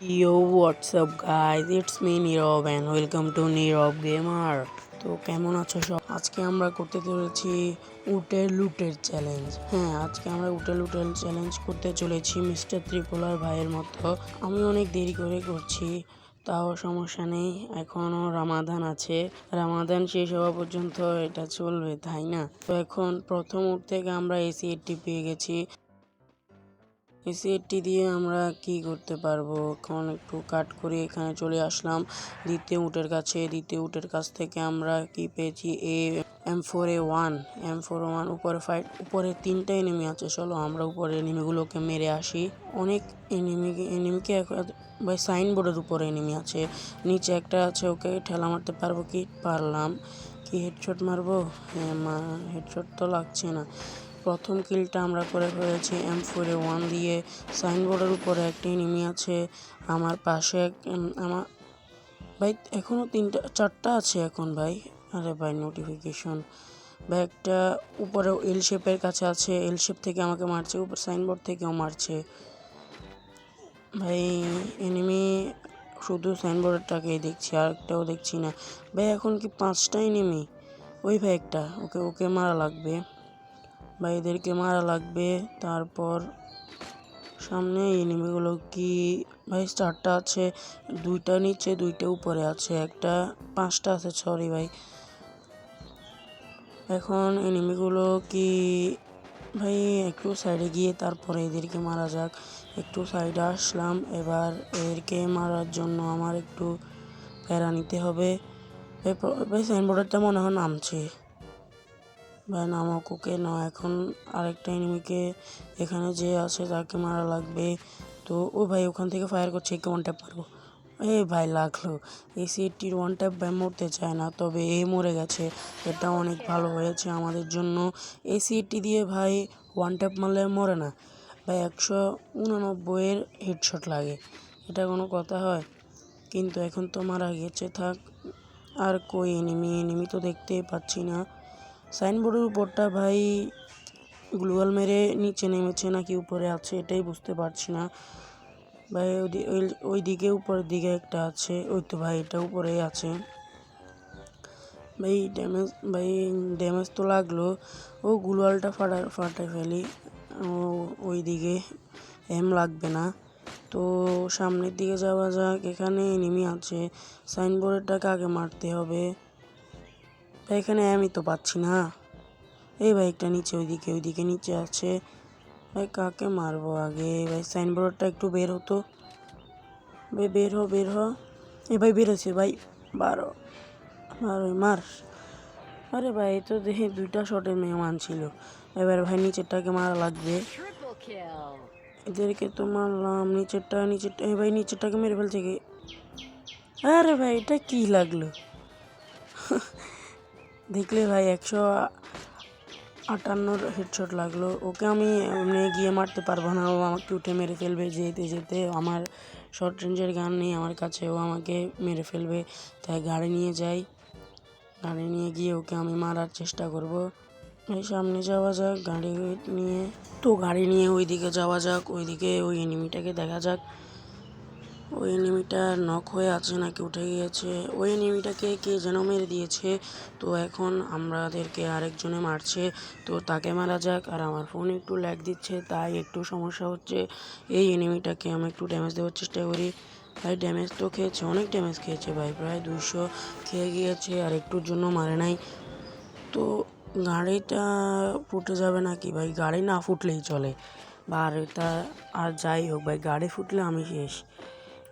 What's up, guys? It's me, Nirav, and welcome to Nirav Gamer. তো কেমন আছো সব? আজকে আমরা করতে চলেছি উটের লুটের চ্যালেঞ্জ হ্যাঁ আজকে আমরা উটের লুটের চ্যালেঞ্জ করতে চলেছি মিস্টার ত্রিপোলার ভাইয়ের মতো। আমি অনেক দেরি করে করছি, তাও সমস্যা নেই এখনও রামাদান আছে। রামাদান শেষ হওয়া পর্যন্ত এটা চলবে, তাই না? তো এখন প্রথম উঠ থেকে আমরা এসি এইটটি পেয়ে গেছি। এসি এইটটি দিয়ে আমরা কি করতে পারব? এখন একটু কাট করে এখানে চলে আসলাম। দ্বিতীয় উটের কাছে। দ্বিতীয় উটের কাছ থেকে আমরা কি পেয়েছি? A, M four, A one. M four one উপরে ফাইট উপরে তিনটা এনিমি আছে। চলো আমরা উপরে এনিমিগুলোকে মেরে আসি। অনেক এনিমি এনিমিকে ভাই সাইনবোর্ডের উপরে এনিমি আছে। নিচে একটা আছে, ওকে ঠেলা মারতে পারব কি? পারলাম। কি হেডশট মারবো? হ্যাঁ মা হেডশট তো লাগছে না। প্রথম কিলটা আমরা করে ফেলেছি এম ফোরে ওয়ান দিয়ে। সাইনবোর্ডের উপরে একটি এনিমি আছে। আমার পাশে আমার, ভাই এখনও তিনটা, চারটা আছে এখন, ভাই। আরে ভাই নোটিফিকেশন একটা উপরে এল শেপের কাছে আছে। এল শেপ থেকে আমাকে মারছে, উপর সাইনবোর্ড থেকেও মারছে। ভাই এনিমি শুধু সাইনবোর্ডটাকেই দেখছি আর একটাও দেখছি না। ভাই, এখন কি পাঁচটা এনিমি ওই ভাই একটা, ওকে ওকে মারা লাগবে। বা এদেরকে মারা লাগবে। তারপর সামনে এনিমিগুলো কি? ভাই, চারটা আছে, দুইটা নিচে, দুইটা উপরে আছে, একটা পাঁচটা আছে সরি ভাই। এখন এনিমিগুলো কি? ভাই, একটু সাইডে গিয়ে তারপরে এদেরকে মারা যাক। একটু সাইডে আসলাম, এবার এদেরকে মারার জন্য আমার একটু প্যারা নিতে হবে। প- মনে হয় নামছে। ভাই নামক ওকে না, এখন আরেকটা এনিমিকে এখানে যে আছে তাকে মারা লাগবে। তো ও ভাই ওখান থেকে ফায়ার করছে, একে ওয়ান ট্যাপ মারবো। এই ভাই লাগল। এই সিটির ওয়ান ট্যাপ ভাই মরতে চায় না, তবে এ মরে গেছে। এটা অনেক ভালো হয়েছে আমাদের জন্য। এই সিটি দিয়ে ভাই ওয়ান ট্যাপ মারলে মরে না। ভাই একশো উননব্বইয়ের হেডশট লাগে। এটা কোনো কথা হয়? কিন্তু এখন তো মারা গেছে, থাক। আর কই এনিমি? এনিমি তো দেখতেই পাচ্ছি না। সাইনবোর্ডের উপরটা ভাই গ্লুয়াল মেরে নিচে নেমেছে নাকি উপরে আছে এটাই বুঝতে পারছি না। ভাই ওই- দিকে উপরের দিকে একটা আছে, ওই তো ভাই এটা উপরেই আছে। ভাই ড্যামেজ ভাই ড্যামেজ তো লাগল, ও গ্লুয়ালটা ফাটা ফাটাই ফেলি, ও ওই দিকে এম লাগবে না। তো সামনের দিকে যাওয়া যাক, এখানে এনিমি আছে সাইনবোর্ডেরটাকে আগে মারতে হবে। ভাই এখানে আমি তো পাচ্ছি না। এই ভাই একটা নিচে ওইদিকে ওইদিকে নিচে আছে। ভাই কাকে মারবো আগে? ভাই সাইনবোর্ডটা একটু বের হতো। ভাই বের হ বের হ। এ ভাই বেরোছে ভাই। বারো বারো মার। আরে ভাই তো দেখে দুইটা শটের মেহমান ছিল। এবার ভাই নিচেরটাকে মারা লাগবে। এদেরকে তো মারলাম নিচেরটা নিচেরটা এই ভাই নিচেরটাকে মেরে ফেলছে কি? আরে ভাই এটা কি লাগল? দেখলে ভাই একশো আটান্নর হেডশট লাগল। ওকে আমি এমনি গিয়ে মারতে পারব না, ও আমাকে উঠে মেরে ফেলবে যেতে যেতে। আমার শর্ট রেঞ্জের গান নেই আমার কাছে, ও আমাকে মেরে ফেলবে। তাই গাড়ি নিয়ে যাই। গাড়ি নিয়ে গিয়ে ওকে আমি মারার চেষ্টা করব। এই সামনে যাওয়া যাক, গাড়ি নিয়ে। তো গাড়ি নিয়ে ওইদিকে যাওয়া যাক, ওইদিকে ওই এনিমিটাকে দেখা যাক। ওই এনিমিটা নক হয়ে আছে নাকি উঠে গিয়েছে? ওই এনিমিটাকে কে যেন মেরে দিয়েছে। তো এখন আমাদেরকে আরেকজনে মারছে। তো তাকে মারা যাক। আর আমার ফোন একটু ল্যাগ দিচ্ছে, তাই একটু সমস্যা হচ্ছে। এই এনিমিটাকে আমি একটু ড্যামেজ দেওয়ার চেষ্টা করি। ভাই ড্যামেজ তো খেয়েছে, অনেক ড্যামেজ খেয়েছে ভাই। প্রায় দুশো খেয়ে গিয়েছে আর একটুর জন্য মারে নাই। তো গাড়িটা ফুটে যাবে নাকি ভাই? গাড়ি না ফুটলেই চলে। বা আর এটা আর যাই হোক ভাই, গাড়ি ফুটলে আমি শেষ।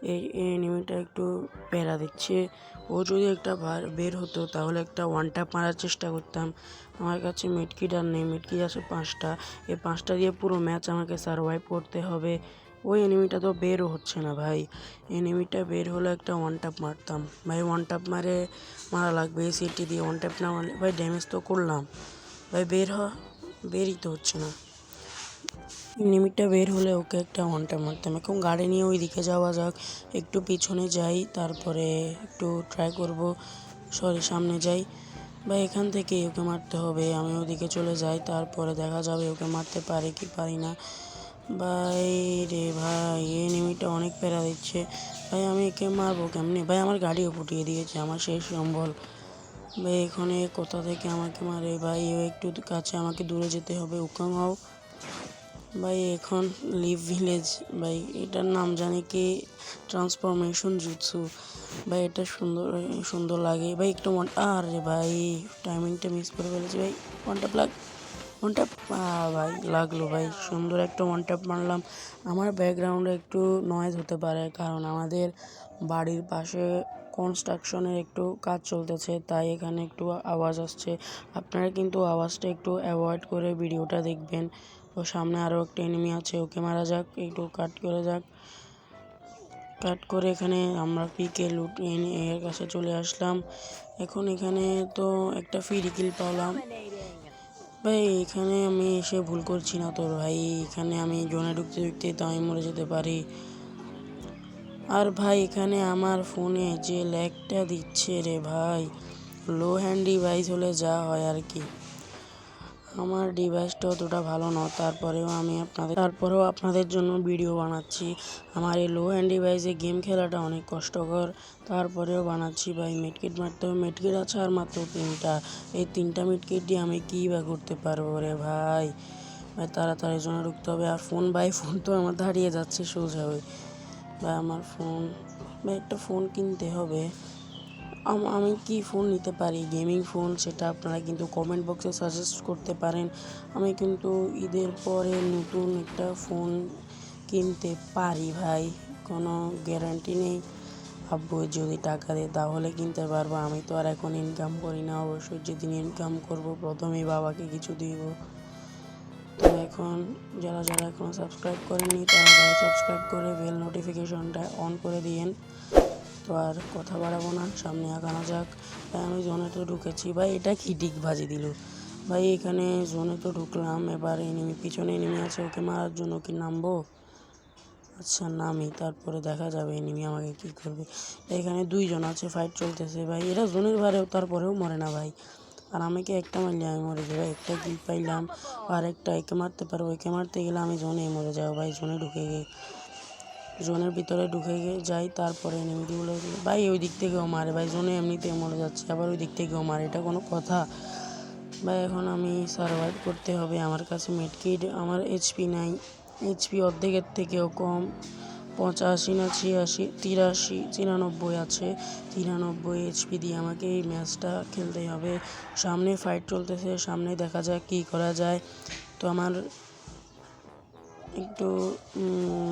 এই এই এনিমিটা একটু প্যারা দিচ্ছে। ও যদি একটা বার- হতো, তাহলে একটা ওয়ান ট্যাপ মারার চেষ্টা করতাম। আমার কাছে মিটকিট আর নেই মিটকিট আছে পাঁচটা। এই পাঁচটা দিয়ে পুরো ম্যাচ আমাকে সার্ভাইভ করতে হবে। ওই এনিমিটা তো বেরও হচ্ছে না ভাই। এনিমিটা বের হলে একটা ওয়ান ট্যাপ মারতাম। ভাই ওয়ান ট্যাপ মারে, মারা লাগবে সিটি দিয়ে ওয়ান ট্যাপ না মারলে, ভাই ড্যামেজ তো করলাম। ভাই বের হ, বেরই তো হচ্ছে না। লিমিটটা বের হলে ওকে একটা ওয়ানটা মারতাম। এখন গাড়ি নিয়ে ওই দিকে যাওয়া যাক, একটু পিছনে যাই, তারপরে একটু ট্রাই করব সরি সামনে যাই। বা এখান থেকে ওকে মারতে হবে, আমি ওদিকে চলে যাই, তারপরে দেখা যাবে ওকে মারতে পারি কি পারি না। ভাই রে ভাই, এই এনিমিটা অনেক প্যারা দিচ্ছে। ভাই, আমি একে মারবো কেমনি? ভাই, আমার গাড়িও ফুটিয়ে দিয়েছে, আমার শেষ সম্বল। ভাই, এখানে কোথা থেকে আমাকে মারে? ভাই একটু কাছে আমাকে দূরে যেতে হবে উকাং হও। ভাই, এখন লিভ ভিলেজ ভাই, এটার নাম জানি কি? ট্রান্সফরমেশন জুৎসু ভাই, এটা সুন্দর সুন্দর লাগে। ভাই, একটু মন, আরে ভাই টাইমিংটা মিস করে ফেলেছি, ভাই। ওয়ান ট্যাপ লাগ ওয়ান ট্যাপ ভাই, লাগল, ভাই। সুন্দর একটা ওয়ান ট্যাপ মারলাম। আমার ব্যাকগ্রাউন্ডে একটু নয়েজ হতে পারে, কারণ আমাদের বাড়ির পাশে কনস্ট্রাকশনের একটু কাজ চলতেছে, তাই এখানে একটু আওয়াজ আসছে। আপনারা কিন্তু আওয়াজটা একটু অ্যাভয়েড করে ভিডিওটা দেখবেন। তো সামনে আরও একটা এনিমি আছে, ওকে মারা যাক, একটু কাট করে যাক। কাট করে এখানে আমরা পিকে লুট এর কাছে চলে আসলাম। এখন এখানে তো একটা ফ্রি কিল পাওলাম। ভাই, এখানে আমি এসে ভুল করছি না তোর ভাই। এখানে আমি জোনে ঢুকতে ঢুকতে তো আমি মরে যেতে পারি। আর ভাই, এখানে আমার ফোনে যে ল্যাগটা দিচ্ছে রে ভাই লো হ্যান্ড ডিভাইস হলে যা হয় আর কি। আমার ডিভাইসটা অতটা ভালো নয়, তারপরেও আমি আপনাদের তারপরেও আপনাদের জন্য ভিডিও বানাচ্ছি। আমার এই লো হ্যান্ড ডিভাইসে গেম খেলাটা অনেক কষ্টকর। তারপরেও বানাচ্ছি ভাই মিটকিট মারতে হবে। মিটকিট আছে আর মাত্র তিনটা। এই তিনটা মিটকিট দিয়ে আমি কী বা করতে পারব রে ভাই? ভাই, তাড়াতাড়ি জন্য ঢুকতে হবে। আর ফোন ভাই ফোন তো আমার দাঁড়িয়ে যাচ্ছে সোজা হয়ে। ভাই, আমার ফোন ভাই, একটা ফোন কিনতে হবে। আম- কি ফোন নিতে পারি? গেমিং ফোন সেটা আপনারা কিন্তু কমেন্ট বক্সে সাজেস্ট করতে পারেন। আমি কিন্তু ঈদের পরে নতুন একটা ফোন কিনতে পারি ভাই। কোনো গ্যারান্টি নেই। আব্বু, যদি টাকা দেয় তাহলে কিনতে পারব। আমি তো আর এখন ইনকাম করি না। অবশ্যই যেদিন ইনকাম করব, প্রথমেই বাবাকে কিছু দিব। তো এখন যারা যারা এখনও সাবস্ক্রাইব করেনি তারা সাবস্ক্রাইব করে বেল নোটিফিকেশনটা অন করে দিয়েন। তো আর কথা বাড়াবো না, সামনে আগানো যাক। ভাই আমি জোনে তো ঢুকেছি। ভাই, এটা কি ডিগ বাজি দিল? ভাই, এখানে জোনে তো ঢুকলাম, এবার এনিমি পিছনে এনিমি আছে ওকে মারার জন্য কি নামবো? আচ্ছা নামি, তারপরে দেখা যাবে এনিমি আমাকে কি করবে। এখানে দুইজন আছে ফাইট চলতেছে, ভাই। এরা জোনের ভারেও তারপরেও মরে না, ভাই। আর আমাকে একটা মারলে আমি মরে যাব একটা কিল পাইলাম, আর একটা একে মারতে পারব, একে মারতে গেলে আমি জোনে মরে যাব, ভাই, জোনে ঢুকে গিয়ে। জোনের ভিতরে ঢুকে যাই, তারপরে এনিমিগুলো ভাই, ওই দিক থেকেও মারে। ভাই, জোনে এমনিতে মরে যাচ্ছে, আবার ওই দিক থেকেও মারে। এটা কোনো কথা। ভাই, এখন আমি সার্ভাইভ করতে হবে। আমার কাছে মেডকিট আমার এইচপি নাই। এইচপি অর্ধেকের থেকেও কম। পঁচাশি না ছিয়াশি, তিরাশি চিরানব্বই আছে। তিরানব্বই এইচপি দিয়ে আমাকে এই ম্যাচটা খেলতেই হবে। সামনে ফাইট চলতেছে সামনে দেখা যাক কী করা যায়। তো আমার একটু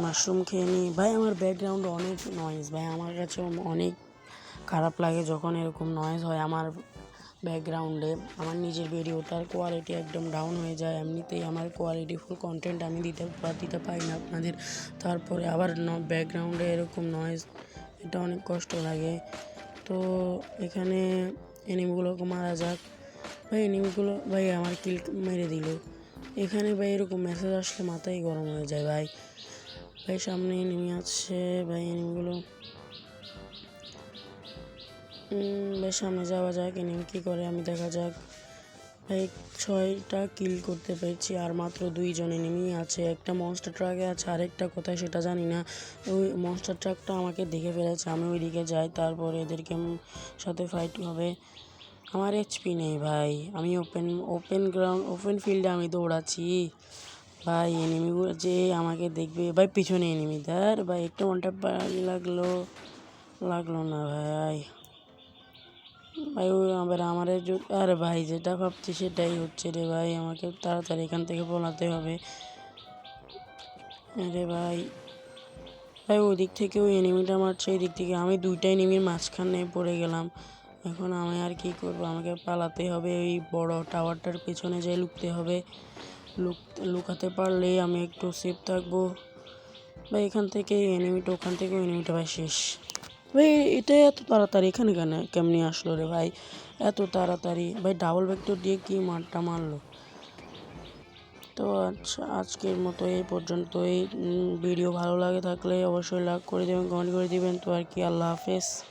মাশরুম খেয়ে নিই। ভাই, আমার ব্যাকগ্রাউন্ড অনেক নয়েজ ভাই, আমার কাছে অনেক খারাপ লাগে যখন এরকম নয়েজ হয় আমার ব্যাকগ্রাউন্ডে আমার নিজের ভিডিওটার কোয়ালিটি একদম ডাউন হয়ে যায়। এমনিতেই আমার কোয়ালিটি ফুল কন্টেন্ট আমি দিতে দিতে পারি না আপনাদের। তারপরে আবার ব্যাকগ্রাউন্ডে এরকম নয়েজ এটা অনেক কষ্ট লাগে। তো, এখানে এনিমিগুলোকে মারা যাক। ভাই এনিমিগুলো ভাই, আমার কিল মেরে দিল। এখানে ভাই এরকম মেসেজ আসলে মাথায় গরম হয়ে যায় ভাই। ভাই, সামনে এনিমি আছে। ভাই এনিমিগুলো ভাই, সামনে যাওয়া যাক এনিমি কী করে, আমি দেখা যাক। ভাই, ছয়টা কিল করতে পেরেছি, আর মাত্র দুইজন এনিমি আছে। একটা মনস্টার ট্রাকে আছে, আরেকটা কোথায় সেটা জানি না। ওই মনস্টার ট্রাকটা আমাকে দেখে ফেলেছে, আমি ওইদিকে যাই, তারপর এদেরকে সাথে ফাইট হবে। আমার এইচপি নেই ভাই। আমি ওপেন ওপেন গ্রাউন্ড ওপেন ফিল্ডে আমি দৌড়াচ্ছি। ভাই এনিমিগুলো যে আমাকে দেখবে, ভাই, পিছনে এনিমি দার ভাই, একটা ওয়ানটা লাগল লাগল না ভাই। ভাই আবার আমার আরে ভাই, যেটা ভাবছি সেটাই হচ্ছে রে ভাই। আমাকে তাড়াতাড়ি এখান থেকে পলাতে হবে। আরে ভাই ভাই ওই দিক থেকে ওই এনিমিটা মারছে এই দিক থেকে আমি দুইটা এনিমির মাঝখানে পড়ে গেলাম। এখন আমি আর কি করব? আমাকে পালাতে হবে। ওই বড় টাওয়ারটার পেছনে যাই লুকতে হবে। লুক লুকাতে পারলেই আমি একটু সেফ থাকব। ভাই এখান থেকে এনিমিটা ওখান থেকে এনিমিটা ভাই শেষ। ভাই এটা এত তাড়াতাড়ি? এখানে কেন কেমনি আসলো রে ভাই? এত তাড়াতাড়ি? ভাই ডাবল ভেক্টর দিয়ে কি মারটা মারলো? তো আচ্ছা আজকের মতো এই পর্যন্তই। উম, ভিডিও ভালো লাগে থাকলে অবশ্যই লাইক করে দেবেন কমেন্ট করে দিবেন। তো আর কি আল্লাহ হাফেজ।